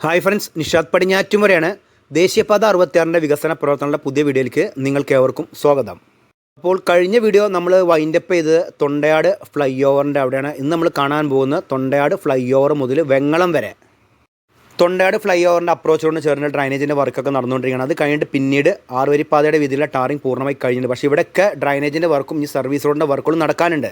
Hi friends Nishad പടിഞ്ഞാറ്റുമുരയാണ് ദേശീയപാത അറുപത്തിയാറിന്റെ വികസന പ്രവർത്തനങ്ങളുടെ പുതിയ വീഡിയോയിലേക്ക് നിങ്ങൾക്ക് ഏവർക്കും സ്വാഗതം. അപ്പോൾ കഴിഞ്ഞ വീഡിയോ നമ്മൾ വൈൻഡപ്പ് ചെയ്ത് തൊണ്ടയാട് ഫ്ലൈ ഓവറിന്റെ അവിടെയാണ്. ഇന്ന് നമ്മൾ കാണാൻ പോകുന്ന തൊണ്ടയാട് ഫ്ലൈ ഓവർ മുതൽ വെങ്ങളം വരെ. തൊണ്ടയാട് ഫ്ലൈ ഓവറിന്റെ അപ്രോച്ചോട് ചേർന്ന ഡ്രൈനേജിന്റെ വർക്കൊക്കെ നടന്നുകൊണ്ടിരിക്കുകയാണ്. അത് കഴിഞ്ഞിട്ട് പിന്നീട് ആറുവരിപ്പാതയുടെ വീതിയിലെ ടാറിങ് പൂർണമായി കഴിഞ്ഞിട്ടുണ്ട്. പക്ഷേ ഇവിടെയൊക്കെ ഡ്രൈനേജിന്റെ വർക്കും ഈ സർവീസ് റോഡിന്റെ വർക്കുകളും നടക്കാനുണ്ട്.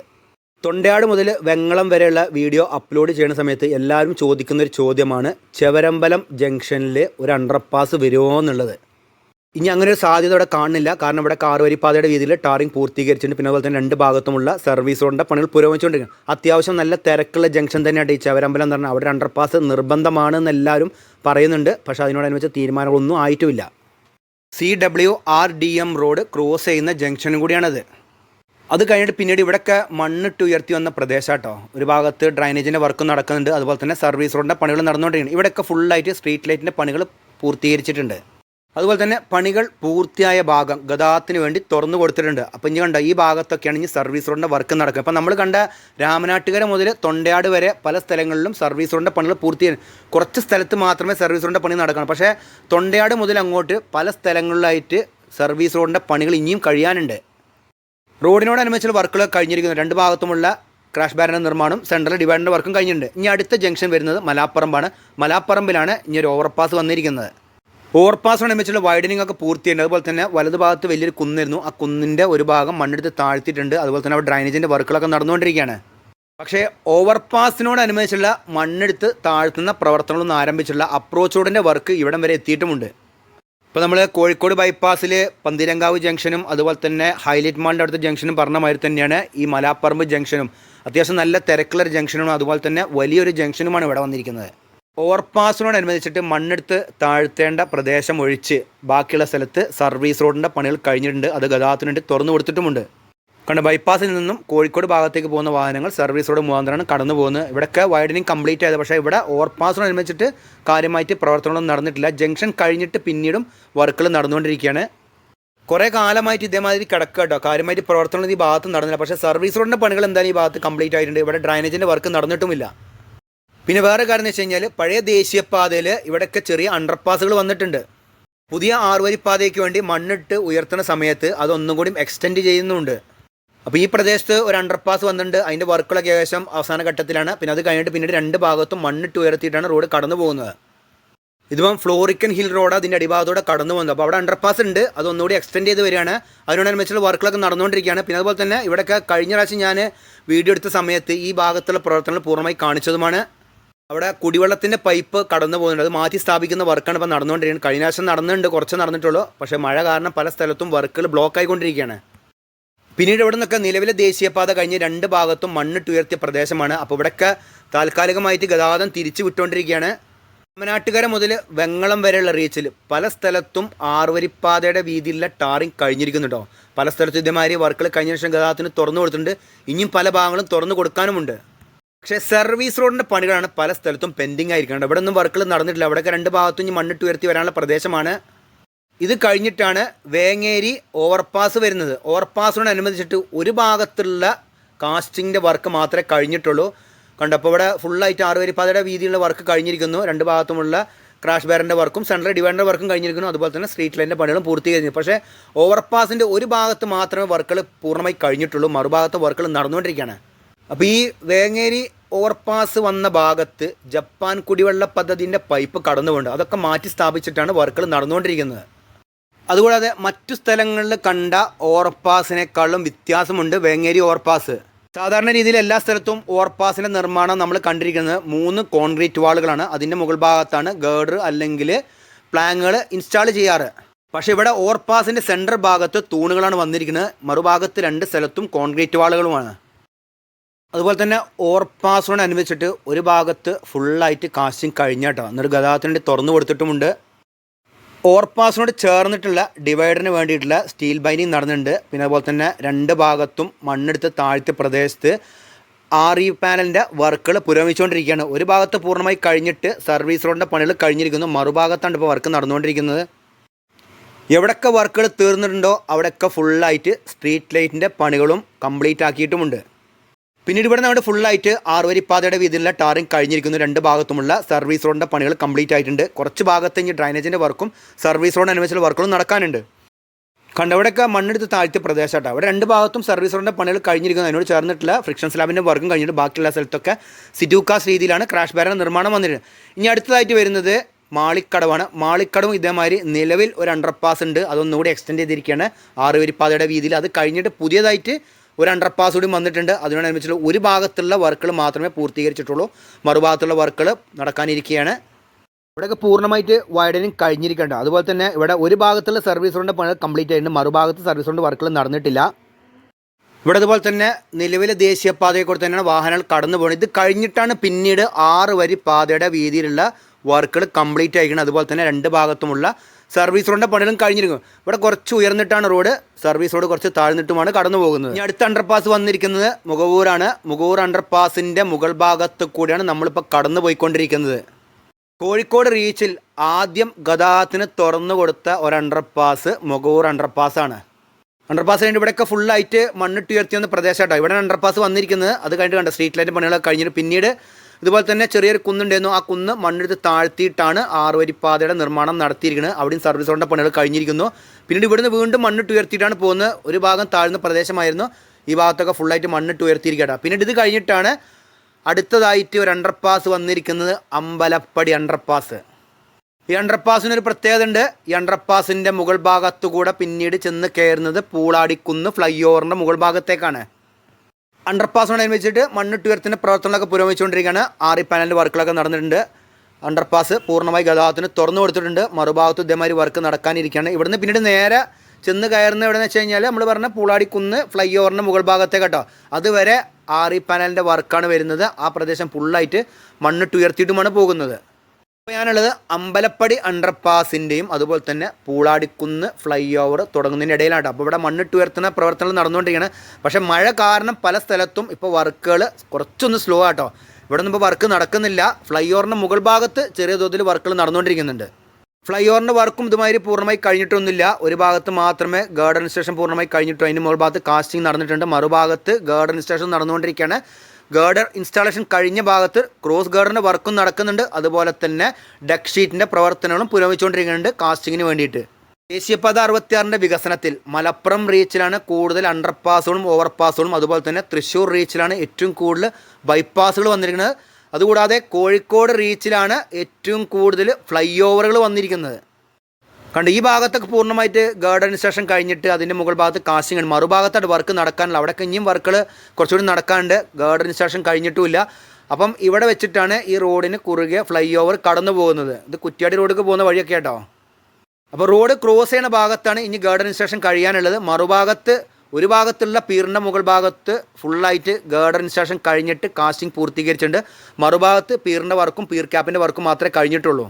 തൊണ്ടയാട് മുതൽ വെങ്ങളം വരെയുള്ള വീഡിയോ അപ്ലോഡ് ചെയ്യുന്ന സമയത്ത് എല്ലാവരും ചോദിക്കുന്ന ഒരു ചോദ്യമാണ് ചെവരമ്പലം ജംഗ്ഷനിൽ ഒരു അണ്ടർപാസ് വരുമോ എന്നുള്ളത്? ഇനി അങ്ങനെ ഒരു സാധ്യത ഇവിടെ കാണുന്നില്ല. കാരണം ഇവിടെ കാറുവരിപ്പാതയുടെ വീതിയിൽ ടാറിങ് പൂർത്തീകരിച്ചിട്ടുണ്ട്. പിന്നെ അതുപോലെ തന്നെ രണ്ട് ഭാഗത്തുമുള്ള സർവീസ് റോഡിന്റെ പണികൾ പുരോഗമിച്ചുകൊണ്ടിരിക്കുന്നു അത്യാവശ്യം നല്ല തിരക്കുള്ള ജംഗ്ഷൻ തന്നെയാണ് ഈ ചെവരമ്പലം എന്ന് പറഞ്ഞാൽ. അവിടെ അണ്ടർപാസ് നിർബന്ധമാണ് എന്ന് എല്ലാവരും പറയുന്നുണ്ട്. പക്ഷേ അതിനോടനുബന്ധിച്ച് തീരുമാനങ്ങളൊന്നും ആയിട്ടുമില്ല. C W R D M road cross ചെയ്യുന്ന ജംഗ്ഷനും കൂടിയാണത്. അത് കഴിഞ്ഞിട്ട് പിന്നീട് ഇവിടെയൊക്കെ മണ്ണിട്ട് ഉയർത്തി വന്ന പ്രദേശമാട്ടോ ഒരു ഭാഗത്ത് ഡ്രൈനേജിന്റെ വർക്ക് നടക്കുന്നുണ്ട്. അതുപോലെ തന്നെ സർവീസ് റോഡിന്റെ പണികൾ നടന്നുകൊണ്ടിരിക്കുന്നു. ഇവിടെയൊക്കെ ഫുള്ളായിട്ട് സ്ട്രീറ്റ് ലൈറ്റിന്റെ പണികൾ പൂർത്തീകരിച്ചിട്ടുണ്ട്. അതുപോലെ തന്നെ പണികൾ പൂർത്തിയായ ഭാഗം ഗതാഗതത്തിന് വേണ്ടി തുറന്നു കൊടുത്തിട്ടുണ്ട്. അപ്പോൾ ഇനി കണ്ട ഈ ഭാഗത്തൊക്കെയാണ് ഇനി സർവീസ് റോഡിന്റെ വർക്ക് നടക്കുക അപ്പോൾ നമ്മൾ കണ്ട രാമനാട്ടുകര മുതൽ തൊണ്ടയാട് വരെ പല സ്ഥലങ്ങളിലും സർവീസ് റോഡിന്റെ പണികൾ പൂർത്തിയായി. കുറച്ച് സ്ഥലത്ത് മാത്രമേ സർവീസ് റോഡിന്റെ പണി നടക്കണം. പക്ഷേ തൊണ്ടയാട് മുതൽ അങ്ങോട്ട് പല സ്ഥലങ്ങളിലായിട്ട് സർവീസ് റോഡിന്റെ പണികൾ ഇനിയും കഴിയാനുണ്ട്. റോഡിനോടനുബന്ധിച്ചുള്ള വർക്കുകൾ കഴിഞ്ഞിരിക്കുന്നു. രണ്ട് ഭാഗത്തുമുള്ള ക്രാഷ് ബാരന നിർമ്മാണം സെൻട്രൽ ഡിവൈഡറിന്റെ വർക്കും കഴിഞ്ഞിട്ടുണ്ട്. ഇനി അടുത്ത ജംഗ്ഷൻ വരുന്നത് മലാപ്പറമ്പാണ്. മലാപ്പറമ്പിലാണ് ഇനി ഒരു ഓവർപാസ് വന്നിരിക്കുന്നത്. ഓവർപാസിനോടനുബന്ധിച്ചുള്ള വൈഡനിങ് ഒക്കെ പൂർത്തിയുണ്ട്. അതുപോലെ തന്നെ വലതു ഭാഗത്ത് വലിയൊരു കുന്നിരുന്നു. ആ കുന്നിന്റെ ഒരു ഭാഗം മണ്ണെടുത്ത് താഴ്ത്തിയിട്ടുണ്ട്. അതുപോലെ തന്നെ അവിടെ ഡ്രൈനേജിന്റെ വർക്കുകളൊക്കെ നടന്നുകൊണ്ടിരിക്കുകയാണ്. പക്ഷേ ഓവർപാസിനോടനുബന്ധിച്ചുള്ള മണ്ണെടുത്ത് താഴ്ത്തുന്ന പ്രവർത്തനങ്ങളൊന്നും ആരംഭിച്ചുള്ള അപ്രോച്ച് റോഡിന്റെ വർക്ക് ഇവിടം വരെ എത്തിയിട്ടുമുണ്ട്. ഇപ്പോൾ നമ്മൾ കോഴിക്കോട് ബൈപ്പാസിൽ പന്തിരങ്കാവ് ജംഗ്ഷനും അതുപോലെ തന്നെ ഹൈലൈറ്റ് മാളിന്റെ അടുത്ത ജംഗ്ഷനും പറഞ്ഞ മാതിരി തന്നെയാണ് ഈ മലാപ്പറമ്പ് ജംഗ്ഷനും. അത്യാവശ്യം നല്ല തിരക്കുള്ള ജംഗ്ഷനും അതുപോലെ തന്നെ വലിയൊരു ജംഗ്ഷനുമാണ് ഇവിടെ വന്നിരിക്കുന്നത്. ഓവർപാസിനോടനുബന്ധിച്ചിട്ട് മണ്ണെടുത്ത് താഴ്ത്തേണ്ട പ്രദേശം ഒഴിച്ച് ബാക്കിയുള്ള സ്ഥലത്ത് സർവീസ് റോഡിന്റെ പണികൾ കഴിഞ്ഞിട്ടുണ്ട്. അത് ഗതാഗതത്തിന് വേണ്ടി തുറന്നു കൊടുത്തിട്ടുമുണ്ട്. കണ്ട ബൈപ്പാസിൽ നിന്നും കോഴിക്കോട് ഭാഗത്തേക്ക് പോകുന്ന വാഹനങ്ങൾ സർവീസ് റോഡ് മുഖാന്തരമാണ് കടന്നു പോകുന്നത്. ഇവിടെയൊക്കെ വൈഡനിങ് കംപ്ലീറ്റ് ആയത്. പക്ഷേ ഇവിടെ ഓവർപാസിനനുബന്ധിച്ചിട്ട് കാര്യമായിട്ട് പ്രവർത്തനങ്ങളൊന്നും നടന്നിട്ടില്ല. ജംഗ്ഷൻ കഴിഞ്ഞിട്ട് പിന്നീടും വർക്കുകൾ നടന്നുകൊണ്ടിരിക്കുകയാണ്. കുറേ കാലമായിട്ട് ഇതേമാതിരി കിടക്കുക കേട്ടോ. കാര്യമായിട്ട് പ്രവർത്തനങ്ങൾ ഈ ഭാഗത്ത് നടന്നില്ല. പക്ഷേ സർവീസ് റോഡിന്റെ പണികൾ എന്തായാലും ഈ ഭാഗത്ത് കംപ്ലീറ്റ് ആയിട്ടുണ്ട്. ഇവിടെ ഡ്രൈനേജിന്റെ വർക്ക് നടന്നിട്ടുമില്ല. പിന്നെ വേറെ കാര്യം എന്ന് വെച്ച് കഴിഞ്ഞാൽ പഴയ ദേശീയപാതയിൽ ഇവിടെയൊക്കെ ചെറിയ അണ്ടർപാസുകൾ വന്നിട്ടുണ്ട്. പുതിയ ആറുവരിപ്പാതയ്ക്ക് വേണ്ടി മണ്ണിട്ട് ഉയർത്തുന്ന സമയത്ത് അതൊന്നും കൂടി എക്സ്റ്റെൻഡ് ചെയ്യുന്നുണ്ട്. അപ്പോൾ ഈ പ്രദേശത്ത് ഒരു അണ്ടർപാസ് വന്നിട്ടുണ്ട്. അതിന്റെ വർക്കുകളൊക്കെ ഏകദേശം അവസാന ഘട്ടത്തിലാണ്. പിന്നെ അത് കഴിഞ്ഞിട്ട് പിന്നീട് രണ്ട് ഭാഗത്തും മണ്ണിട്ട് ഉയർത്തിയിട്ടാണ് റോഡ് കടന്നു പോകുന്നത്. ഇതിപ്പം ഫ്ലോറിക്കൻ ഹിൽ റോഡ് അതിന്റെ അടിഭാഗത്തോടെ കടന്നു പോകുന്നത്. അപ്പോൾ അവിടെ അണ്ടർപാസ് ഉണ്ട്. അത് ഒന്നുകൂടി എക്സ്റ്റെൻഡ് ചെയ്ത് വരികയാണ്. അതിനോടനുബന്ധിച്ചുള്ള വർക്കുകളൊക്കെ നടന്നുകൊണ്ടിരിക്കുകയാണ്. പിന്നെ അതുപോലെ തന്നെ ഇവിടെയൊക്കെ കഴിഞ്ഞ പ്രാവശ്യം ഞാൻ വീഡിയോ എടുത്ത സമയത്ത് ഈ ഭാഗത്തുള്ള പ്രവർത്തനങ്ങൾ പൂർണമായി കാണിച്ചതുമാണ്. അവിടെ കുടിവെള്ളത്തിന്റെ പൈപ്പ് കടന്നു പോകുന്നുണ്ട്. അത് മാറ്റി സ്ഥാപിക്കുന്ന വർക്കാണ് ഇപ്പോൾ നടന്നുകൊണ്ടിരിക്കുന്നത്. കഴിഞ്ഞ പ്രാവശ്യം നടന്നിട്ടുണ്ട്. കുറച്ച് നടന്നിട്ടുള്ളൂ. പക്ഷേ മഴ കാരണം പല സ്ഥലത്തും വർക്കുകൾ ബ്ലോക്ക് ആയിക്കൊണ്ടിരിക്കുകയാണ്. പിന്നീട് ഇവിടെ നിന്നൊക്കെ നിലവിലെ ദേശീയപാത കഴിഞ്ഞ് രണ്ട് ഭാഗത്തും മണ്ണിട്ട് ഉയർത്തിയ പ്രദേശമാണ്. അപ്പോൾ ഇവിടെയൊക്കെ താൽക്കാലികമായിട്ട് ഗതാഗതം തിരിച്ചു വിട്ടുകൊണ്ടിരിക്കുകയാണ്. അമ്മനാട്ടുകര മുതൽ വെങ്ങളം വരെയുള്ള റീച്ചിൽ പല സ്ഥലത്തും ആറുവരിപ്പാതയുടെ വീതിയിലുള്ള ടാറിങ് കഴിഞ്ഞിരിക്കുന്നുണ്ടോ? പല സ്ഥലത്തും ഇതേമാതിരി വർക്കുകൾ കഴിഞ്ഞ ശേഷം ഗതാഗതത്തിന് തുറന്നു കൊടുത്തിട്ടുണ്ട്. ഇനിയും പല ഭാഗങ്ങളും തുറന്നു കൊടുക്കാനുമുണ്ട്. പക്ഷേ സർവീസ് റോഡിന്റെ പണികളാണ് പല സ്ഥലത്തും പെൻഡിങ് ആയിരിക്കുന്നത് ഇവിടെ ഒന്നും വർക്കുകൾ നടന്നിട്ടില്ല. അവിടെയൊക്കെ രണ്ട് ഭാഗത്തും ഇനി മണ്ണിട്ട് ഉയർത്തി വരാനുള്ള പ്രദേശമാണ്. ഇത് കഴിഞ്ഞിട്ടാണ് വേങ്ങേരി ഓവർപാസ് വരുന്നത്. ഓവർപാസിനോടനുബന്ധിച്ചിട്ട് ഒരു ഭാഗത്തുള്ള കാസ്റ്റിങ്ങിന്റെ വർക്ക് മാത്രമേ കഴിഞ്ഞിട്ടുള്ളൂ. കണ്ടപ്പോൾ ഇവിടെ ഫുള്ളായിട്ട് ആറുവരിപ്പാതയുടെ വീതിയുള്ള വർക്ക് കഴിഞ്ഞിരിക്കുന്നു. രണ്ട് ഭാഗത്തുമുള്ള ക്രാഷ് ബാറിന്റെ വർക്കും സെൻട്രൽ ഡിവൈഡറിന്റെ വർക്കും കഴിഞ്ഞിരിക്കുന്നു. അതുപോലെ തന്നെ സ്ട്രീറ്റ് ലൈനിന്റെ പണികളും പൂർത്തീകരിച്ചു. പക്ഷേ ഓവർപാസിന്റെ ഒരു ഭാഗത്ത് മാത്രമേ വർക്കുകൾ പൂർണമായി കഴിഞ്ഞിട്ടുള്ളൂ. മറുഭാഗത്തെ വർക്കുകൾ നടന്നുകൊണ്ടിരിക്കുകയാണ്. അപ്പോൾ ഈ വേങ്ങേരി ഓവർപാസ് വന്ന ഭാഗത്ത് ജപ്പാൻ കുടിവെള്ള പദ്ധതിന്റെ പൈപ്പ് കടന്നുകൊണ്ട് അതൊക്കെ മാറ്റി സ്ഥാപിച്ചിട്ടാണ് വർക്കുകൾ നടന്നുകൊണ്ടിരിക്കുന്നത്. അതുകൂടാതെ മറ്റു സ്ഥലങ്ങളിൽ കണ്ട ഓവർപാസിനേക്കാളും വ്യത്യാസമുണ്ട് വേങ്ങേരി ഓവർപാസ് സാധാരണ രീതിയിൽ എല്ലാ സ്ഥലത്തും ഓവർപാസിന്റെ നിർമ്മാണം നമ്മൾ കണ്ടിരിക്കുന്നത് മൂന്ന് കോൺക്രീറ്റ് വാളുകളാണ്. അതിന്റെ മുകൾ ഭാഗത്താണ് ഗേഡർ അല്ലെങ്കിൽ പ്ലാങ്ങുകൾ ഇൻസ്റ്റാൾ ചെയ്യാറ്. പക്ഷേ ഇവിടെ ഓവർപാസിന്റെ സെന്റർ ഭാഗത്ത് തൂണുകളാണ് വന്നിരിക്കുന്നത്. മറുഭാഗത്ത് രണ്ട് സ്ഥലത്തും കോൺക്രീറ്റ് വാളുകളുമാണ്. അതുപോലെ തന്നെ ഓവർപാസിനോട് അനുബന്ധിച്ചിട്ട് ഒരു ഭാഗത്ത് ഫുള്ളായിട്ട് കാസ്റ്റിംഗ് കഴിഞ്ഞാട്ടോ. എന്നിട്ട് ഗതാഗതത്തിനുവേണ്ടി തുറന്നു കൊടുത്തിട്ടുമുണ്ട്. ഓവർപാസിനോട് ചേർന്നിട്ടുള്ള ഡിവൈഡറിന് വേണ്ടിയിട്ടുള്ള സ്റ്റീൽ ബൈൻഡിങ് നടന്നിട്ടുണ്ട്. പിന്നെ അതുപോലെ തന്നെ രണ്ട് ഭാഗത്തും മണ്ണെടുത്ത് താഴ്ത്തിയ പ്രദേശത്ത് ആർ ഇ പാനലിന്റെ വർക്കുകൾ പുരോഗമിച്ചുകൊണ്ടിരിക്കുകയാണ്. ഒരു ഭാഗത്ത് പൂർണമായി കഴിഞ്ഞിട്ട് സർവീസ് റോഡിന്റെ പണികൾ കഴിഞ്ഞിരിക്കുന്നു. മറുഭാഗത്താണ് ഇപ്പോൾ വർക്ക് നടന്നുകൊണ്ടിരിക്കുന്നത്. എവിടെയൊക്കെ വർക്കുകൾ തീർന്നിട്ടുണ്ടോ അവിടെയൊക്കെ ഫുള്ളായിട്ട് സ്ട്രീറ്റ് ലൈറ്റിന്റെ പണികളും കംപ്ലീറ്റ് ആക്കിയിട്ടുമുണ്ട്. പിന്നീട് ഇവിടെ നമ്മുടെ ഫുള്ളായിട്ട് ആറുവരിപ്പാതയുടെ വീതിയിലുള്ള ടാറിങ് കഴിഞ്ഞിരിക്കുന്നു. രണ്ട് ഭാഗത്തുമുള്ള സർവീസ് റോഡിന്റെ പണികൾ കംപ്ലീറ്റ് ആയിട്ടുണ്ട്. കുറച്ച് ഭാഗത്ത് ഇനി ഡ്രൈനേജിന്റെ വർക്കും സർവീസ് റോഡ് അനുസരിച്ചുള്ള വർക്കുകളും നടക്കാനുണ്ട്. കണ്ടവിടെയൊക്കെ മണ്ണെടുത്ത് താഴ്ത്തിയ പ്രദേശമാട്ടോ അവിടെ രണ്ട് ഭാഗത്തും സർവീസ് റോഡിന്റെ പണികൾ കഴിഞ്ഞിരിക്കുന്നു. അതിനോട് ചേർന്നിട്ടുള്ള ഫ്രിക്ഷൻ സ്ലാബിന്റെ വർക്കും കഴിഞ്ഞിട്ട് ബാക്കിയുള്ള സ്ഥലത്തൊക്കെ സിറ്റൂക്കാസ് രീതിയിലാണ് ക്രാഷ് ബാരൻ നിർമ്മാണം വന്നിരുന്നത്. ഇനി അടുത്തതായിട്ട് വരുന്നത് മാളിക്കടവാണ്. മാളിക്കടവും ഇതേമാതിരി നിലവിൽ ഒരു അണ്ടർപാസ് ഉണ്ട്. അതൊന്നുകൂടി എക്സ്റ്റെൻഡ് ചെയ്തിരിക്കുകയാണ് ആറുവരിപ്പാതയുടെ വീതിയിൽ. അത് കഴിഞ്ഞിട്ട് പുതിയതായിട്ട് ഒരു അണ്ടർപാസ് കൂടി വന്നിട്ടുണ്ട്. അതിനോടനുബന്ധിച്ചുള്ള ഒരു ഭാഗത്തുള്ള വർക്കുകൾ മാത്രമേ പൂർത്തീകരിച്ചിട്ടുള്ളൂ. മറുഭാഗത്തുള്ള വർക്കുകൾ നടക്കാനിരിക്കുകയാണ്. ഇവിടെയൊക്കെ പൂർണമായിട്ട് വൈഡനിങ് കഴിഞ്ഞിരിക്കേണ്ട അതുപോലെ തന്നെ ഇവിടെ ഒരു ഭാഗത്തുള്ള സർവീസ് റോഡിന്റെ കംപ്ലീറ്റ് ആയിട്ടുണ്ട്. മറുഭാഗത്ത് സർവീസ് റോഡ് വർക്കുകൾ നടന്നിട്ടില്ല. ഇവിടെ അതുപോലെ തന്നെ നിലവിലെ ദേശീയപാതയെ കൂടെ തന്നെയാണ് വാഹനങ്ങൾ കടന്നു പോകുന്നത്. ഇത് കഴിഞ്ഞിട്ടാണ് പിന്നീട് ആറ് വരി പാതയുടെ വീതിയിലുള്ള വർക്കുകൾ കംപ്ലീറ്റ് ആയിരിക്കുന്നത്. അതുപോലെ തന്നെ രണ്ട് ഭാഗത്തുമുള്ള സർവീസ് റോഡിന്റെ പണികളും കഴിഞ്ഞിരിക്കും ഇവിടെ കുറച്ച് ഉയർന്നിട്ടാണ് റോഡ്. സർവീസ് റോഡ് കുറച്ച് താഴ്ന്നിട്ടുമാണ് കടന്നു പോകുന്നത് ഇനി അടുത്ത അണ്ടർപാസ് വന്നിരിക്കുന്നത് മുഖവൂരാണ്. മുഖവൂർ അണ്ടർപാസിന്റെ മുകൾ ഭാഗത്ത് കൂടിയാണ് നമ്മളിപ്പോൾ കടന്നു പോയിക്കൊണ്ടിരിക്കുന്നത് കോഴിക്കോട് റീച്ചിൽ ആദ്യം ഗതാഗതത്തിന് തുറന്നു കൊടുത്ത ഒരു അണ്ടർപാസ് മുഖവൂർ അണ്ടർപാസ് ആണ്. അണ്ടർപാസ് കഴിഞ്ഞ് ഇവിടെയൊക്കെ ഫുള്ളായിട്ട് മണ്ണിട്ട് ഉയർത്തിയ പ്രദേശമായിട്ടോ ഇവിടെ അണ്ടർപാസ് വന്നിരിക്കുന്നത്. അത് കഴിഞ്ഞിട്ട് കണ്ട സ്ട്രീറ്റ് ലൈറ്റ് പണികളൊക്കെ കഴിഞ്ഞിട്ട് പിന്നീട് ഇതുപോലെ തന്നെ ചെറിയൊരു കുന്നുണ്ടായിരുന്നു. ആ കുന്ന് മണ്ണെടുത്ത് താഴ്ത്തിയിട്ടാണ് ആറുവരിപ്പാതയുടെ നിർമ്മാണം നടത്തിയിരിക്കുന്നത്. അവിടെയും സർവീസ് റോഡിന്റെ പണികൾ കഴിഞ്ഞിരിക്കുന്നു. പിന്നീട് ഇവിടുന്ന് വീണ്ടും മണ്ണിട്ട് ഉയർത്തിയിട്ടാണ് പോകുന്നത്. ഒരു ഭാഗം താഴ്ന്ന പ്രദേശമായിരുന്നു. ഈ ഭാഗത്തൊക്കെ ഫുള്ളായിട്ട് മണ്ണിട്ട് ഉയർത്തിയിരിക്കട്ടെ പിന്നീട് ഇത് കഴിഞ്ഞിട്ടാണ് അടുത്തതായിട്ട് ഒരു അണ്ടർപാസ് വന്നിരിക്കുന്നത് അമ്പലപ്പടി അണ്ടർപാസ് ഈ അണ്ടർപാസിനൊരു പ്രത്യേകത ഉണ്ട്. ഈ അണ്ടർപാസിന്റെ മുകൾ ഭാഗത്തുകൂടെ പിന്നീട് ചെന്ന് കയറുന്നത് പൂളാടിക്കുന്ന് ഫ്ലൈ ഓവറിന്റെ മുകൾ ഭാഗത്തേക്കാണ്. അണ്ടർപാസിനോടനുബന്ധിച്ചിട്ട് മണ്ണിട്ട് ഉയർത്തുന്ന പ്രവർത്തനങ്ങളൊക്കെ പുരോഗമിച്ചുകൊണ്ടിരിക്കുകയാണ്. ആറി പാനലിന്റെ വർക്കുകളൊക്കെ നടന്നിട്ടുണ്ട്. അണ്ടർപാസ് പൂർണമായി ഗതാഗതത്തിന് തുറന്നു കൊടുത്തിട്ടുണ്ട്. മറുഭാഗത്ത് ഇതേമാതിരി വർക്ക് നടക്കാനിരിക്കുകയാണ്. ഇവിടുന്ന് പിന്നീട് നേരെ ചെന്ന് കയറുന്ന എവിടെ വെച്ച് കഴിഞ്ഞാൽ നമ്മൾ പറഞ്ഞ പൂളാടിക്കുന്ന് ഫ്ലൈ ഓവറിന്റെ മുകൾ ഭാഗത്തെ കേട്ടോ. അതുവരെ ആറി പാനലിന്റെ വർക്കാണ് വരുന്നത്. ആ പ്രദേശം ഫുള്ളായിട്ട് മണ്ണിട്ട് ഉയർത്തിയിട്ടുമാണ് പോകുന്നത്. ഇപ്പോൾ ഞാനുള്ളത് അമ്പലപ്പടി അണ്ടർപാസിന്റെയും അതുപോലെ തന്നെ പൂളാടിക്കുന്ന് ഫ്ലൈ ഓവർ തുടങ്ങുന്നതിന്റെ ഇടയിലാണ് അപ്പോൾ ഇവിടെ മണ്ണിട്ട് ഉയർത്തുന്ന പ്രവർത്തനങ്ങൾ നടന്നുകൊണ്ടിരിക്കുകയാണ്. പക്ഷേ മഴ കാരണം പല സ്ഥലത്തും ഇപ്പോൾ വർക്കുകൾ കുറച്ചൊന്ന് സ്ലോ ആട്ടോ. ഇവിടെ നിന്ന് ഇപ്പോൾ വർക്ക് നടക്കുന്നില്ല. ഫ്ലൈ ഓവറിന്റെ മുകൾ ഭാഗത്ത് ചെറിയ തോതിൽ വർക്കുകൾ നടന്നുകൊണ്ടിരിക്കുന്നുണ്ട്. ഫ്ലൈ ഓവറിന്റെ വർക്കും ഇതുമാതിരി പൂർണമായി കഴിഞ്ഞിട്ടൊന്നുമില്ല. ഒരു ഭാഗത്ത് മാത്രമേ ഗാർഡൻ സ്റ്റേഷൻ പൂർണമായി കഴിഞ്ഞിട്ടു അതിന്റെ മുകൾ ഭാഗത്ത് കാസ്റ്റിംഗ് നടന്നിട്ടുണ്ട്. മറുഭാഗത്ത് ഗാർഡൻ സ്റ്റേഷൻ നടന്നുകൊണ്ടിരിക്കുകയാണ്. ഗേർഡർ ഇൻസ്റ്റാളേഷൻ കഴിഞ്ഞ ഭാഗത്ത് ക്രോസ് ഗേർഡറിന്റെ വർക്കും നടക്കുന്നുണ്ട്. അതുപോലെ തന്നെ ഡെക്ക് ഷീറ്റിന്റെ പ്രവർത്തനങ്ങളും പുരോഗമിച്ചുകൊണ്ടിരിക്കുന്നുണ്ട് കാസ്റ്റിങ്ങിന് വേണ്ടിയിട്ട്. ദേശീയപാത അറുപത്തിയാറിന്റെ വികസനത്തിൽ മലപ്പുറം റീച്ചിലാണ് കൂടുതൽ അണ്ടർപാസുകളും ഓവർപാസുകളും അതുപോലെ തന്നെ തൃശ്ശൂർ റീച്ചിലാണ് ഏറ്റവും കൂടുതൽ ബൈപ്പാസുകൾ വന്നിരിക്കുന്നത്. അതുകൂടാതെ കോഴിക്കോട് റീച്ചിലാണ് ഏറ്റവും കൂടുതൽ ഫ്ലൈ ഓവറുകൾ വന്നിരിക്കുന്നത്. കണ്ട് ഈ ഭാഗത്തൊക്കെ പൂർണമായിട്ട് ഗാർഡൻ സ്റ്റേഷൻ കഴിഞ്ഞിട്ട് അതിന്റെ മുകൾ ഭാഗത്ത് കാസ്റ്റിംഗ് ആണ് മറുഭാഗത്തായിട്ട് വർക്ക് നടക്കാനുള്ള അവിടെ ഇനിയും വർക്കുകൾ കുറച്ചുകൂടി നടക്കാണ്ട് ഗാർഡൻ സ്റ്റേഷൻ കഴിഞ്ഞിട്ടുമില്ല. അപ്പം ഇവിടെ വെച്ചിട്ടാണ് ഈ റോഡിന് കുറുകെ ഫ്ലൈ ഓവർ കടന്നു പോകുന്നത്. ഇത് കുറ്റ്യാടി റോഡിലേക്ക് പോകുന്ന വഴിയൊക്കെ കേട്ടോ അപ്പോൾ റോഡ് ക്രോസ് ചെയ്യുന്ന ഭാഗത്താണ് ഇനി ഗാർഡൻ സ്റ്റേഷൻ കഴിയാനുള്ളത്. മറുഭാഗത്ത് ഒരു ഭാഗത്തുള്ള പീറിന്റെ മുകൾ ഭാഗത്ത് ഫുള്ളായിട്ട് ഗാർഡൻ സ്റ്റേഷൻ കഴിഞ്ഞിട്ട് കാസ്റ്റിംഗ് പൂർത്തീകരിച്ചിട്ടുണ്ട്. മറുഭാഗത്ത് പീറിന്റെ വർക്കും പീർ ക്യാപ്പിന്റെ വർക്കും മാത്രമേ കഴിഞ്ഞിട്ടുള്ളൂ.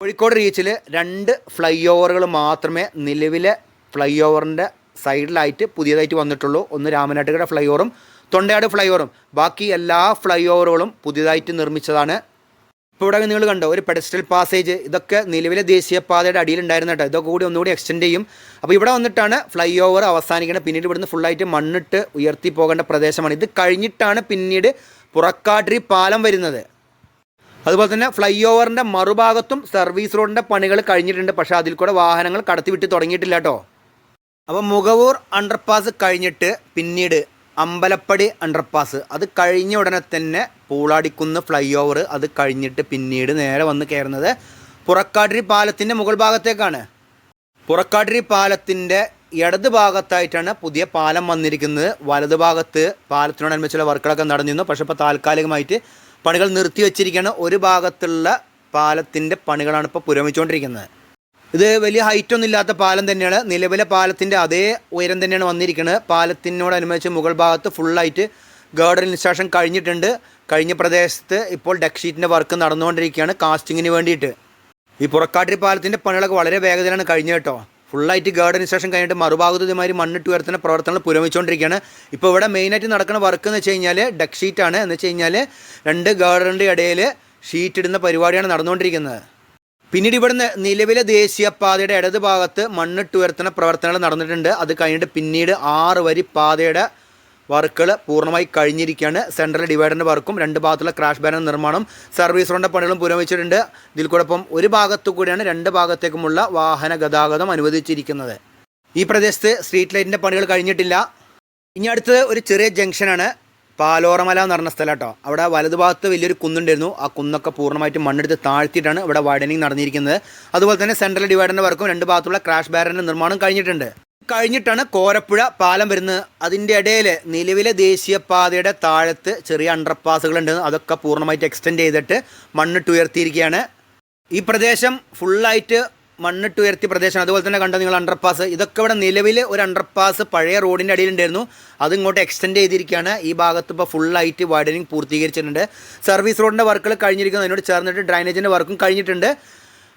കോഴിക്കോട് റീച്ചിൽ രണ്ട് ഫ്ലൈ ഓവറുകൾ മാത്രമേ നിലവിലെ ഫ്ലൈ ഓവറിന്റെ സൈഡിലായിട്ട് പുതിയതായിട്ട് വന്നിട്ടുള്ളൂ. ഒന്ന് രാമനാട്ടുകര ഫ്ലൈ ഓവറും തൊണ്ടയാട് ഫ്ലൈ ഓവറും ബാക്കി എല്ലാ ഫ്ലൈ ഓവറുകളും പുതിയതായിട്ട് നിർമ്മിച്ചതാണ്. ഇപ്പോൾ ഇവിടെ നിങ്ങൾ കണ്ടോ ഒരു പെഡസ്റ്റൽ പാസേജ് ഇതൊക്കെ നിലവിലെ ദേശീയപാതയുടെ അടിയിലുണ്ടായിരുന്ന കേട്ടോ. ഇതൊക്കെ കൂടി ഒന്നുകൂടി എക്സ്റ്റെൻഡ് ചെയ്യും. അപ്പോൾ ഇവിടെ വന്നിട്ടാണ് ഫ്ലൈ ഓവർ അവസാനിക്കുന്നത് പിന്നീട് ഇവിടുന്ന് ഫുള്ളായിട്ട് മണ്ണിട്ട് ഉയർത്തി പോകേണ്ട പ്രദേശമാണ്. ഇത് കഴിഞ്ഞിട്ടാണ് പിന്നീട് പുറക്കാട്ടിരി പാലം വരുന്നത്. അതുപോലെ തന്നെ ഫ്ലൈ ഓവറിന്റെ മറുഭാഗത്തും സർവീസ് റോഡിന്റെ പണികൾ കഴിഞ്ഞിട്ടുണ്ട്. പക്ഷേ അതിൽ കൂടെ വാഹനങ്ങൾ കടത്തിവിട്ട് തുടങ്ങിയിട്ടില്ല കേട്ടോ. അപ്പോൾ മുഖവൂർ അണ്ടർപാസ് കഴിഞ്ഞിട്ട് പിന്നീട് അമ്പലപ്പടി അണ്ടർപാസ് അത് കഴിഞ്ഞ ഉടനെ തന്നെ പൂളാടിക്കുന്ന് ഫ്ലൈ ഓവർ അത് കഴിഞ്ഞിട്ട് പിന്നീട് നേരെ വന്ന് കയറുന്നത് പുറക്കാട്ടിരി പാലത്തിന്റെ മുകൾ ഭാഗത്തേക്കാണ്. പുറക്കാട്ടിരി പാലത്തിന്റെ ഇടത് ഭാഗത്തായിട്ടാണ് പുതിയ പാലം വന്നിരിക്കുന്നത്. വലത് ഭാഗത്ത് പാലത്തിനോടനുബന്ധിച്ചുള്ള വർക്കുകളൊക്കെ നടന്നിരുന്നു. പക്ഷേ ഇപ്പോൾ താൽക്കാലികമായിട്ട് പണികൾ നിർത്തി വച്ചിരിക്കുകയാണ് ഒരു ഭാഗത്തുള്ള പാലത്തിന്റെ പണികളാണ് ഇപ്പോൾ പുരോഗമിച്ചുകൊണ്ടിരിക്കുന്നത്. ഇത് വലിയ ഹൈറ്റ് ഒന്നും ഇല്ലാത്ത പാലം തന്നെയാണ്. നിലവിലെ പാലത്തിന്റെ അതേ ഉയരം തന്നെയാണ് വന്നിരിക്കുന്നത്. പാലത്തിനോടനുബന്ധിച്ച് മുകൾ ഭാഗത്ത് ഫുള്ളായിട്ട് ഗാർഡൻ ഇൻസ്റ്റാളേഷൻ കഴിഞ്ഞിട്ടുണ്ട്. കഴിഞ്ഞ പ്രദേശത്ത് ഇപ്പോൾ ഡെക്ഷീറ്റിന്റെ വർക്ക് നടന്നുകൊണ്ടിരിക്കുകയാണ്. കാസ്റ്റിങ്ങിന് വേണ്ടിയിട്ട്. ഈ പുറക്കാട്ടിരി പാലത്തിന്റെ പണികളൊക്കെ വളരെ വേഗത്തിലാണ് കഴിഞ്ഞ കേട്ടോ. ഫുള്ളായിട്ട് ഗാർഡൻ സ്റ്റേഷൻ കഴിഞ്ഞിട്ട് മറുഭാഗത്ത് ഇതുമാതിരി മണ്ണിട്ട് ഉയർത്തുന്ന പ്രവർത്തനങ്ങൾ പുരോഗമിച്ചുകൊണ്ടിരിക്കുകയാണ്. ഇപ്പോൾ ഇവിടെ മെയിനായിട്ട് നടക്കുന്ന വർക്ക് എന്ന് വെച്ച് കഴിഞ്ഞാൽ ഡെക്ക് ഷീറ്റാണ് എന്ന് വെച്ച് കഴിഞ്ഞാൽ രണ്ട് ഗാർഡറിന്റെ ഇടയിൽ ഷീറ്റ് ഇടുന്ന പരിപാടിയാണ് നടന്നുകൊണ്ടിരിക്കുന്നത്. പിന്നീട് ഇവിടുന്ന് നിലവിലെ ദേശീയപാതയുടെ ഇടത് ഭാഗത്ത് മണ്ണിട്ട് ഉയർത്തുന്ന പ്രവർത്തനങ്ങൾ നടന്നിട്ടുണ്ട്. അത് കഴിഞ്ഞിട്ട് പിന്നീട് ആറ് വരി പാതയുടെ വർക്കുകൾ പൂർണമായി കഴിഞ്ഞിരിക്കുകയാണ്. സെൻട്രൽ ഡിവൈഡറിന്റെ വർക്കും രണ്ട് ഭാഗത്തുള്ള ക്രാഷ് ബാനർ നിർമ്മാണം സർവീസ് റോഡിന്റെ പണികളും പുരോഗമിച്ചിട്ടുണ്ട്. ഇതിൽ കൂടൊപ്പം ഒരു ഭാഗത്തു കൂടിയാണ് രണ്ട് ഭാഗത്തേക്കുമുള്ള വാഹന ഗതാഗതം അനുവദിച്ചിരിക്കുന്നത്. ഈ പ്രദേശത്ത് സ്ട്രീറ്റ് ലൈറ്റിന്റെ പണികൾ കഴിഞ്ഞിട്ടില്ല. ഇനി അടുത്തത് ഒരു ചെറിയ ജംഗ്ഷനാണ് പാലോറമല എന്ന് പറഞ്ഞ സ്ഥലം കേട്ടോ. അവിടെ വലതുഭാഗത്ത് വലിയൊരു കുന്നുണ്ടായിരുന്നു. ആ കുന്നൊക്കെ പൂർണമായിട്ട് മണ്ണെടുത്ത് താഴ്ത്തിയിട്ടാണ് ഇവിടെ വൈഡനിങ് നടന്നിരിക്കുന്നത്. അതുപോലെ തന്നെ സെൻട്രൽ ഡിവൈഡറിന്റെ വർക്കും രണ്ട് ഭാഗത്തുള്ള ക്രാഷ് ബാരന്റെ നിർമ്മാണം കഴിഞ്ഞിട്ടുണ്ട്. കഴിഞ്ഞിട്ടാണ് കോരപ്പുഴ പാലം വരുന്നത്. അതിന്റെ ഇടയിൽ നിലവിലെ ദേശീയപാതയുടെ താഴത്ത് ചെറിയ അണ്ടർപാസുകളുണ്ട് അതൊക്കെ പൂർണമായിട്ട് എക്സ്റ്റെൻഡ് ചെയ്തിട്ട് മണ്ണിട്ട് ഉയർത്തിയിരിക്കുകയാണ്. ഈ പ്രദേശം ഫുള്ളായിട്ട് മണ്ണിട്ട് ഉയർത്തിയ പ്രദേശം അതുപോലെ തന്നെ കണ്ട നിങ്ങൾ അണ്ടർപാസ് ഇതൊക്കെ ഇവിടെ നിലവിൽ ഒരു അണ്ടർപാസ് പഴയ റോഡിന്റെ അടിയിലുണ്ടായിരുന്നു. അതിങ്ങോട്ട് എക്സ്റ്റെൻഡ് ചെയ്തിരിക്കുകയാണ്. ഈ ഭാഗത്ത് ഇപ്പോൾ ഫുള്ളായിട്ട് വൈഡനിങ് പൂർത്തീകരിച്ചിട്ടുണ്ട്. സർവീസ് റോഡിന്റെ വർക്കുകൾ കഴിഞ്ഞിരിക്കുന്നു. അതിനോട് ചേർന്നിട്ട് ഡ്രൈനേജിന്റെ വർക്കും കഴിഞ്ഞിട്ടുണ്ട്.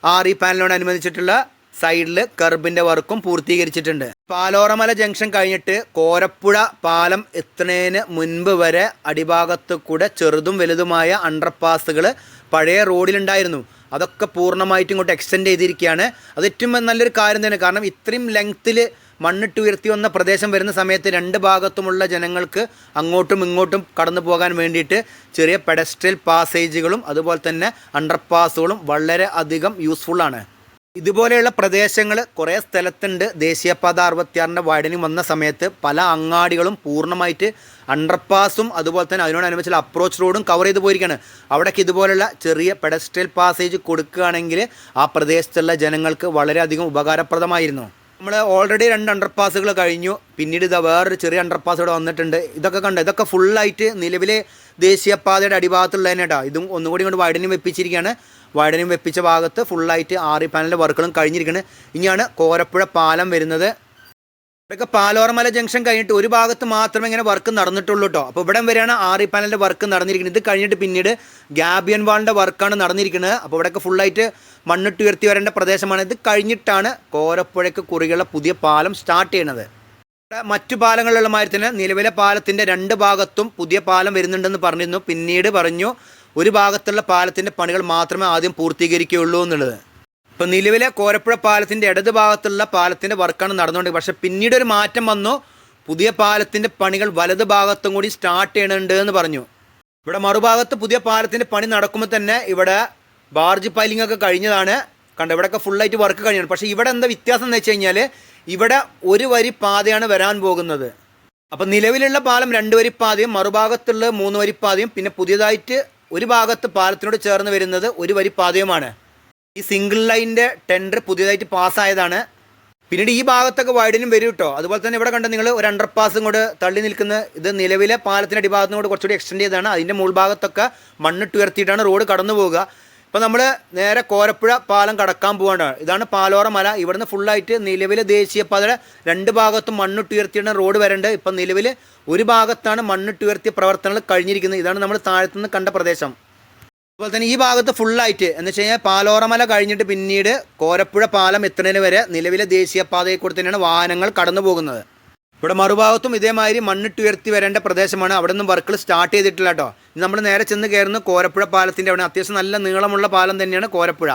ആർ പാനലിനോട് പാനലിനോടനുബന്ധിച്ചിട്ടുള്ള സൈഡിൽ കർബിന്റെ വർക്കും പൂർത്തീകരിച്ചിട്ടുണ്ട്. പാലോറമല ജംഗ്ഷൻ കഴിഞ്ഞിട്ട് കോരപ്പുഴ പാലം എത്തുന്നതിന് മുൻപ് വരെ അടിഭാഗത്ത് കൂടെ ചെറുതും വലുതുമായ അണ്ടർപാസുകൾ പഴയ റോഡിലുണ്ടായിരുന്നു. അതൊക്കെ പൂർണമായിട്ടും ഇങ്ങോട്ട് എക്സ്റ്റെൻഡ് ചെയ്തിരിക്കുകയാണ്. അത് ഏറ്റവും നല്ലൊരു കാര്യം തന്നെ. കാരണം ഇത്രയും ലെങ്ത്തിൽ മണ്ണിട്ട് ഉയർത്തി വന്ന പ്രദേശം വരുന്ന സമയത്ത് രണ്ട് ഭാഗത്തുമുള്ള ജനങ്ങൾക്ക് അങ്ങോട്ടും ഇങ്ങോട്ടും കടന്നു പോകാൻ വേണ്ടിയിട്ട് ചെറിയ പെഡസ്ട്രിയൽ പാസേജുകളും അതുപോലെ തന്നെ അണ്ടർപാസുകളും വളരെ അധികം യൂസ്ഫുള്ളാണ് ഇതുപോലെയുള്ള പ്രദേശങ്ങൾ കുറേ സ്ഥലത്തുണ്ട്. ദേശീയപാത അറുപത്തിയാറിന്റെ വൈഡനിങ് വന്ന സമയത്ത് പല അങ്ങാടികളും പൂർണമായിട്ട് അണ്ടർപാസും അതുപോലെ തന്നെ അതിനോടനുബന്ധിച്ചുള്ള അപ്രോച്ച് റോഡും കവർ ചെയ്ത് പോയിരിക്കുകയാണ് അവിടേക്ക് ഇതുപോലെയുള്ള ചെറിയ പെഡസ്ട്രിയൽ പാസേജ് കൊടുക്കുകയാണെങ്കിൽ ആ പ്രദേശത്തുള്ള ജനങ്ങൾക്ക് വളരെയധികം ഉപകാരപ്രദമായിരുന്നു. നമ്മൾ ഓൾറെഡി രണ്ട് അണ്ടർപാസുകൾ കഴിഞ്ഞു. പിന്നീട് ഇതാ വേറൊരു ചെറിയ അണ്ടർപാസ് ഇവിടെ വന്നിട്ടുണ്ട്. ഇതൊക്കെ കണ്ടോ? ഇതൊക്കെ ഫുള്ളായിട്ട് നിലവിലെ ദേശീയപാതയുടെ അടിഭാഗത്തുള്ളതിനെ കേട്ടോ ഇതും ഒന്നുകൂടി കൊണ്ട് വൈഡനിങ് വെപ്പിച്ചിരിക്കുകയാണ്. വൈഡനിങ് വെപ്പിച്ച ഭാഗത്ത് ഫുള്ളായിട്ട് ആറി പാനലിന്റെ വർക്കുകളും കഴിഞ്ഞിരിക്കുന്നത് ഇനിയാണ് കോരപ്പുഴ പാലം വരുന്നത്. ഇവിടെയൊക്കെ പാലോർമല ജംഗ്ഷൻ കഴിഞ്ഞിട്ട് ഒരു ഭാഗത്ത് മാത്രമേ ഇങ്ങനെ വർക്ക് നടന്നിട്ടുള്ളൂ കേട്ടോ അപ്പോൾ ഇവിടെ വരെയാണ് ആറി പാനലിന്റെ വർക്ക് നടന്നിരിക്കുന്നത് ഇത് കഴിഞ്ഞിട്ട് പിന്നീട് ഗാബിയൻ വാളിന്റെ വർക്കാണ് നടന്നിരിക്കുന്നത് അപ്പോൾ ഇവിടെയൊക്കെ ഫുള്ളായിട്ട് മണ്ണിട്ട് ഉയർത്തി വരേണ്ട പ്രദേശമാണ്. ഇത് കഴിഞ്ഞിട്ടാണ് കോരപ്പുഴയ്ക്ക് കുറുകെയുള്ള പുതിയ പാലം സ്റ്റാർട്ട് ചെയ്യുന്നത് മറ്റു പാലങ്ങളിലുള്ള മാതിരി തന്നെ നിലവിലെ പാലത്തിന്റെ രണ്ട് ഭാഗത്തും പുതിയ പാലം വരുന്നുണ്ടെന്ന് പറഞ്ഞിരുന്നു. പിന്നീട് പറഞ്ഞു ഒരു ഭാഗത്തുള്ള പാലത്തിന്റെ പണികൾ മാത്രമേ ആദ്യം പൂർത്തീകരിക്കുകയുള്ളൂ എന്നുള്ളത്. ഇപ്പം നിലവിലെ കോരപ്പുഴ പാലത്തിന്റെ ഇടത് ഭാഗത്തുള്ള പാലത്തിന്റെ വർക്കാണ് നടന്നുകൊണ്ട് പക്ഷേ പിന്നീട് ഒരു മാറ്റം വന്നു. പുതിയ പാലത്തിന്റെ പണികൾ വലത് ഭാഗത്തും കൂടി സ്റ്റാർട്ട് ചെയ്യണുണ്ട് എന്ന് പറഞ്ഞു. ഇവിടെ മറുഭാഗത്ത് പുതിയ പാലത്തിന്റെ പണി നടക്കുമ്പോൾ തന്നെ ഇവിടെ ബാർജ് പൈലിംഗ് ഒക്കെ കഴിഞ്ഞതാണ്. കണ്ടോ ഇവിടെയൊക്കെ ഫുള്ളായിട്ട് വർക്ക് കഴിഞ്ഞാണ് പക്ഷേ ഇവിടെ എന്താ വ്യത്യാസം എന്ന് വെച്ച് കഴിഞ്ഞാൽ ഇവിടെ ഒരു വരി പാതയാണ് വരാൻ പോകുന്നത്. അപ്പം നിലവിലുള്ള പാലം രണ്ട് വരി പാതയും മറുഭാഗത്തുള്ള മൂന്ന് വരി പാതയും പിന്നെ പുതിയതായിട്ട് ഒരു ഭാഗത്ത് പാലത്തിനോട് ചേർന്ന് വരുന്നത് ഒരു വരി പാതയുമാണ്. ഈ സിംഗിൾ ലൈനിന്റെ ടെൻഡർ പുതിയതായിട്ട് പാസ്സായതാണ്. പിന്നീട് ഈ ഭാഗത്തൊക്കെ വൈഡിനും വരും കേട്ടോ അതുപോലെ തന്നെ ഇവിടെ കണ്ട നിങ്ങൾ ഒരു അണ്ടർ പാസും കൂടെ തള്ളി നിൽക്കുന്ന ഇത് നിലവിലെ പാലത്തിന്റെ അടിഭാഗത്തും കൂടെ കുറച്ചുകൂടി എക്സ്റ്റെൻഡ് ചെയ്താണ് അതിന്റെ മുൾഭാഗത്തൊക്കെ മണ്ണിട്ട് ഉയർത്തിയിട്ടാണ് റോഡ് കടന്നു പോവുക ഇപ്പോൾ നമ്മൾ നേരെ കോരപ്പുഴ പാലം കടക്കാൻ പോകേണ്ടതാണ് ഇതാണ് പാലോറ മല. ഇവിടുന്ന് ഫുള്ളായിട്ട് നിലവിലെ ദേശീയപാതയുടെ രണ്ട് ഭാഗത്തും മണ്ണിട്ടുയർത്തിയാണ് റോഡ് വരേണ്ടത് ഇപ്പം നിലവിൽ ഒരു ഭാഗത്താണ് മണ്ണിട്ടുയർത്തിയ പ്രവർത്തനങ്ങൾ കഴിഞ്ഞിരിക്കുന്നത്. ഇതാണ് നമ്മൾ താഴത്തുനിന്ന് കണ്ട പ്രദേശം. അതുപോലെ തന്നെ ഈ ഭാഗത്ത് ഫുള്ളായിട്ട് എന്ന് വെച്ച് കഴിഞ്ഞാൽ പാലോറമല കഴിഞ്ഞിട്ട് പിന്നീട് കോരപ്പുഴ പാലം എത്തുന്നതിന് വരെ നിലവിലെ ദേശീയപാതയെ കൂടെ തന്നെയാണ് വാഹനങ്ങൾ കടന്നു പോകുന്നത് ഇവിടെ മറുഭാഗത്തും ഇതേമാതിരി മണ്ണിട്ട് ഉയർത്തി വരേണ്ട പ്രദേശമാണ്. അവിടെ നിന്നും വർക്കുകൾ സ്റ്റാർട്ട് ചെയ്തിട്ടില്ല കേട്ടോ നമ്മൾ നേരെ ചെന്ന് കയറുന്ന കോരപ്പുഴ പാലത്തിന്റെ അവിടെ അത്യാവശ്യം നല്ല നീളമുള്ള പാലം തന്നെയാണ് കോരപ്പുഴ.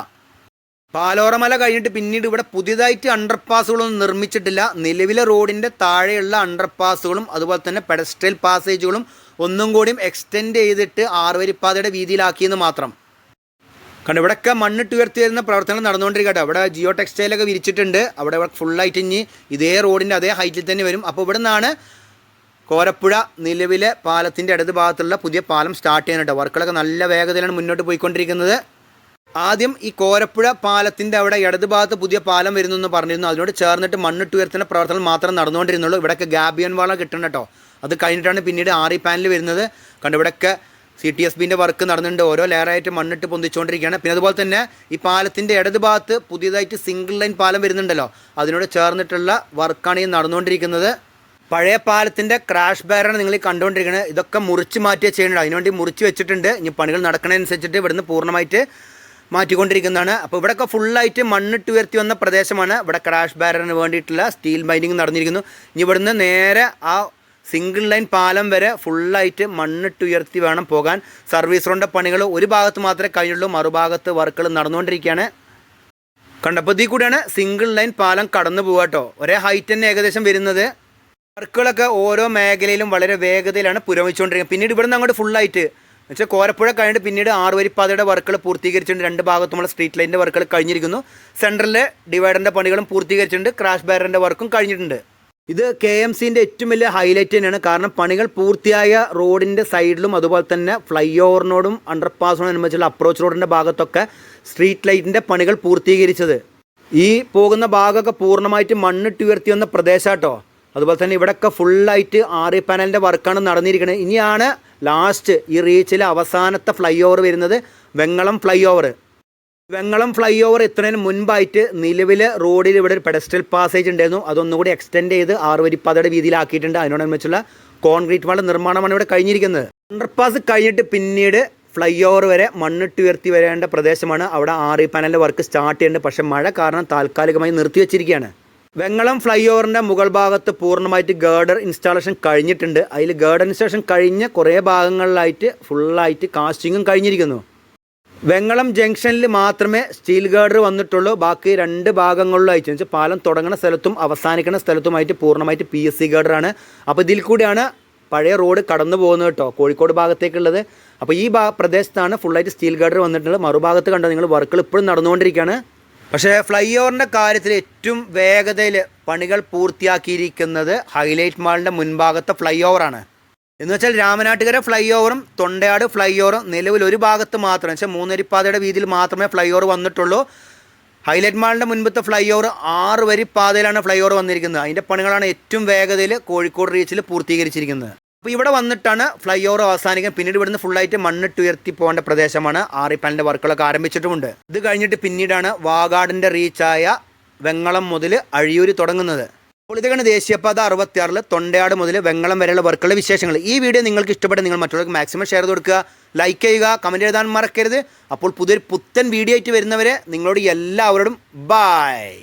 പാലോറമല കഴിഞ്ഞിട്ട് പിന്നീട് ഇവിടെ പുതിയതായിട്ട് അണ്ടർപാസുകളൊന്നും നിർമ്മിച്ചിട്ടില്ല. നിലവിലെ റോഡിന്റെ താഴെയുള്ള അണ്ടർപാസുകളും അതുപോലെ തന്നെ പെഡസ്ട്രൽ പാസേജുകളും ഒന്നും കൂടിയും എക്സ്റ്റെൻഡ് ചെയ്തിട്ട് ആറുവരിപ്പാതയുടെ വീതിയിലാക്കിയെന്ന് മാത്രം. കണ്ടു ഇവിടെയൊക്കെ മണ്ണിട്ട് ഉയർത്തി വരുന്ന പ്രവർത്തനങ്ങൾ നടന്നുകൊണ്ടിരിക്കട്ടെ. അവിടെ ജിയോ ടെക്സ്റ്റൈലൊക്കെ വിരിച്ചിട്ടുണ്ട്. അവിടെ ഫുള്ളായിട്ട് ഇനി ഇതേ റോഡിന്റെ അതേ ഹൈറ്റിൽ തന്നെ വരും. അപ്പോൾ ഇവിടെ നിന്നാണ് കോരപ്പുഴ നിലവിലെ പാലത്തിന്റെ ഇടത് ഭാഗത്തുള്ള പുതിയ പാലം സ്റ്റാർട്ട് ചെയ്യാനുണ്ട് വർക്കുകളൊക്കെ നല്ല വേഗതയിലാണ് മുന്നോട്ട് പോയിക്കൊണ്ടിരിക്കുന്നത്. ആദ്യം ഈ കോരപ്പുഴ പാലത്തിന്റെ അവിടെ ഇടത് ഭാഗത്ത് പുതിയ പാലം വരുന്നു എന്ന് പറഞ്ഞിരുന്നു. അതിനോട് ചേർന്നിട്ട് മണ്ണിട്ട് ഉയർത്തുന്ന പ്രവർത്തനം മാത്രം നടന്നുകൊണ്ടിരുന്നുള്ളൂ. ഇവിടെയൊക്കെ ഗാബിയൻ വാള കിട്ടണം കേട്ടോ. അത് കഴിഞ്ഞിട്ടാണ് പിന്നീട് ആറി പാനൽ വരുന്നത്. കണ്ട് ഇവിടെയൊക്കെ സി ടി എസ് ബിന്റെ വർക്ക് നടന്നിട്ടുണ്ട്. ഓരോ ലെയറായിട്ട് മണ്ണിട്ട് പൊന്തിച്ചുകൊണ്ടിരിക്കുകയാണ്. പിന്നെ അതുപോലെ തന്നെ ഈ പാലത്തിന്റെ ഇടത് ഭാഗത്ത് പുതിയതായിട്ട് സിംഗിൾ ലൈൻ പാലം വരുന്നുണ്ടല്ലോ. അതിനോട് ചേർന്നിട്ടുള്ള വർക്കാണ് ഈ നടന്നുകൊണ്ടിരിക്കുന്നത്. പഴയ പാലത്തിന്റെ ക്രാഷ് ബാരാണ് നിങ്ങൾ കണ്ടുകൊണ്ടിരിക്കുന്നത്. ഇതൊക്കെ മുറിച്ച് മാറ്റിയ ചെയ്യുന്നുണ്ട് അതിനുവേണ്ടി മുറിച്ച് വെച്ചിട്ടുണ്ട്. ഇനി പണികൾ നടക്കുന്നതനുസരിച്ചിട്ട് ഇവിടുന്ന് പൂർണമായിട്ട് മാറ്റിക്കൊണ്ടിരിക്കുന്നതാണ്. അപ്പോൾ ഇവിടെയൊക്കെ ഫുള്ളായിട്ട് മണ്ണിട്ട് ഉയർത്തി വന്ന പ്രദേശമാണ് ഇവിടെ ക്രാഷ് ബാരറിന് വേണ്ടിയിട്ടുള്ള സ്റ്റീൽ ബൈൻഡിങ് നടന്നിരിക്കുന്നു. ഇനി ഇവിടുന്ന് നേരെ ആ സിംഗിൾ ലൈൻ പാലം വരെ ഫുള്ളായിട്ട് മണ്ണിട്ട് ഉയർത്തി വേണം പോകാൻ. സർവീസ് റോഡിന്റെ പണികൾ ഒരു ഭാഗത്ത് മാത്രമേ കഴിഞ്ഞുള്ളൂ മറുഭാഗത്ത് വർക്കുകൾ നടന്നുകൊണ്ടിരിക്കുകയാണ്. കണ്ടപ്പോൾ ഇതിൽ കൂടിയാണ് സിംഗിൾ ലൈൻ പാലം കടന്നു പോകാട്ടോ ഒരേ ഹൈറ്റ് തന്നെ ഏകദേശം വരുന്നത്. വർക്കുകളൊക്കെ ഓരോ മേഖലയിലും വളരെ വേഗതയിലാണ് പുരോഗമിച്ചുകൊണ്ടിരിക്കുന്നത്. പിന്നീട് ഇവിടെ നിന്ന് അങ്ങോട്ട് ഫുള്ളായിട്ട്. വെച്ചാൽ കോരപ്പുഴ കഴിഞ്ഞിട്ട് പിന്നീട് ആറുവരിപ്പാതയുടെ വർക്കുകൾ പൂർത്തീകരിച്ചിട്ടുണ്ട്. രണ്ട് ഭാഗത്തുമുള്ള സ്ട്രീറ്റ് ലൈറ്റിന്റെ വർക്കുകൾ കഴിഞ്ഞിരിക്കുന്നു. സെൻട്രലിലെ ഡിവൈഡറിന്റെ പണികളും പൂർത്തീകരിച്ചിട്ടുണ്ട്. ക്രാഷ് ബാരറിന്റെ വർക്കും കഴിഞ്ഞിട്ടുണ്ട്. ഇത് കെ എം സിന്റെ ഏറ്റവും വലിയ ഹൈലൈറ്റ് തന്നെയാണ്. കാരണം പണികൾ പൂർത്തിയായ റോഡിന്റെ സൈഡിലും അതുപോലെ തന്നെ ഫ്ലൈ ഓവറിനോടും അണ്ടർപാസിനോടും അനുബന്ധിച്ചുള്ള അപ്രോച്ച് റോഡിന്റെ ഭാഗത്തൊക്കെ സ്ട്രീറ്റ് ലൈറ്റിന്റെ പണികൾ പൂർത്തീകരിച്ചത്. ഈ പോകുന്ന ഭാഗമൊക്കെ പൂർണമായിട്ട് മണ്ണിട്ട് ഉയർത്തി വന്ന പ്രദേശമാട്ടോ അതുപോലെ തന്നെ ഇവിടെയൊക്കെ ഫുള്ളായിട്ട് ആറി പാനലിന്റെ വർക്കാണ് നടന്നിരിക്കുന്നത് ഇനിയാണ് ലാസ്റ്റ് ഈ റീച്ചിലെ അവസാനത്തെ ഫ്ലൈ ഓവർ വരുന്നത് Vengalam flyover Vengalam flyover എത്തുന്നതിന് മുൻപായിട്ട് നിലവിൽ റോഡിൽ ഇവിടെ ഒരു പെഡസ്ട്രൽ പാസേജ് ഉണ്ടായിരുന്നു. അതൊന്നുകൂടി എക്സ്റ്റെൻഡ് ചെയ്ത് ആറുവരിപ്പാതയുടെ വീതിയിലാക്കിയിട്ടുണ്ട്. അതിനോടനുബന്ധിച്ചുള്ള കോൺക്രീറ്റ് വാള നിർമ്മാണമാണ് ഇവിടെ കഴിഞ്ഞിരിക്കുന്നത്. അണ്ടർപാസ് കഴിഞ്ഞിട്ട് പിന്നീട് ഫ്ലൈ ഓവർ വരെ മണ്ണിട്ട് ഉയർത്തി വരേണ്ട പ്രദേശമാണ് അവിടെ ആറി പാനലിന്റെ വർക്ക് സ്റ്റാർട്ട് ചെയ്യേണ്ടത് പക്ഷേ മഴ കാരണം താൽക്കാലികമായി നിർത്തിവെച്ചിരിക്കുകയാണ് വെങ്ങളം ഫ്ലൈ ഓവറിന്റെ മുകൾ ഭാഗത്ത് പൂർണമായിട്ട് ഗേർഡർ ഇൻസ്റ്റാളേഷൻ കഴിഞ്ഞിട്ടുണ്ട്. അതിൽ ഗേർഡർ ഇൻസ്റ്റാളേഷൻ കഴിഞ്ഞ കുറേ ഭാഗങ്ങളിലായിട്ട് ഫുള്ളായിട്ട് കാസ്റ്റിങ്ങും കഴിഞ്ഞിരിക്കുന്നു. വെങ്ങളം ജംഗ്ഷനിൽ മാത്രമേ സ്റ്റീൽ ഗാർഡർ വന്നിട്ടുള്ളൂ. ബാക്കി രണ്ട് ഭാഗങ്ങളിലായിട്ട് വെച്ചാൽ പാലം തുടങ്ങുന്ന സ്ഥലത്തും അവസാനിക്കുന്ന സ്ഥലത്തുമായിട്ട് പൂർണമായിട്ട് പി എസ് സി ഗാർഡറാണ് അപ്പോൾ ഇതിൽ കൂടിയാണ് പഴയ റോഡ് കടന്നു പോകുന്നത് കേട്ടോ കോഴിക്കോട് ഭാഗത്തേക്കുള്ളത്. അപ്പോൾ ഈ ഭാ പ്രദേശത്താണ് ഫുള്ളായിട്ട് സ്റ്റീൽ ഗാർഡർ വന്നിട്ടുള്ളത്. മറുഭാഗത്ത് കണ്ടോ നിങ്ങൾ വർക്കുകൾ ഇപ്പോഴും നടന്നുകൊണ്ടിരിക്കുകയാണ്. പക്ഷേ ഫ്ലൈ ഓവറിന്റെ കാര്യത്തിൽ ഏറ്റവും വേഗതയിൽ പണികൾ പൂർത്തിയാക്കിയിരിക്കുന്നത് ഹൈലൈറ്റ് മാളിന്റെ മുൻഭാഗത്തെ ഫ്ലൈ ഓവറാണ് എന്ന് വെച്ചാൽ രാമനാട്ടുകര ഫ്ലൈ ഓവറും തൊണ്ടയാട് ഫ്ലൈ ഓവറും നിലവിൽ ഒരു ഭാഗത്ത് മാത്രം. വെച്ചാൽ മൂന്നരിപ്പാതയുടെ വീതിയിൽ മാത്രമേ ഫ്ലൈ ഓവർ വന്നിട്ടുള്ളൂ. ഹൈലൈറ്റ് മാളിന്റെ മുൻപത്തെ ഫ്ലൈ ഓവർ ആറ് വരി പാതയിലാണ് ഫ്ലൈ ഓവർ വന്നിരിക്കുന്നത്. അതിന്റെ പണികളാണ് ഏറ്റവും വേഗതയിൽ കോഴിക്കോട് റീച്ചിൽ പൂർത്തീകരിച്ചിരിക്കുന്നത്. അപ്പോൾ ഇവിടെ വന്നിട്ടാണ് ഫ്ലൈ ഓവർ അവസാനിക്കുന്നത് പിന്നീട് ഇവിടുന്ന് ഫുള്ളായിട്ട് മണ്ണിട്ട് ഉയർത്തി പോകേണ്ട പ്രദേശമാണ്. ആറിപ്പാലിന്റെ വർക്കുകളൊക്കെ ആരംഭിച്ചിട്ടുമുണ്ട്. ഇത് കഴിഞ്ഞിട്ട് പിന്നീടാണ് വാഗാടിന്റെ റീച്ചായ വെങ്ങളം മുതൽ അഴിയൂര് തുടങ്ങുന്നത്. ഇതൊക്കെയാണ് ദേശീയപാത അറുപത്തിയാറിൽ തൊണ്ടയാട് മുതൽ വെങ്ങളം വരെയുള്ള വർക്കുകളുടെ വിശേഷങ്ങൾ. ഈ വീഡിയോ നിങ്ങൾക്ക് ഇഷ്ടപ്പെട്ട നിങ്ങൾ മറ്റുള്ളവർക്ക് മാക്സിമം ഷെയർ കൊടുക്കുക. ലൈക്ക് ചെയ്യുക കമന്റ് എഴുതാൻ മറക്കരുത്. അപ്പോൾ പുതിയൊരു പുത്തൻ വീഡിയോ ആയിട്ട് വരുന്നവരെ നിങ്ങളോട് എല്ലാവരോടും ബായ്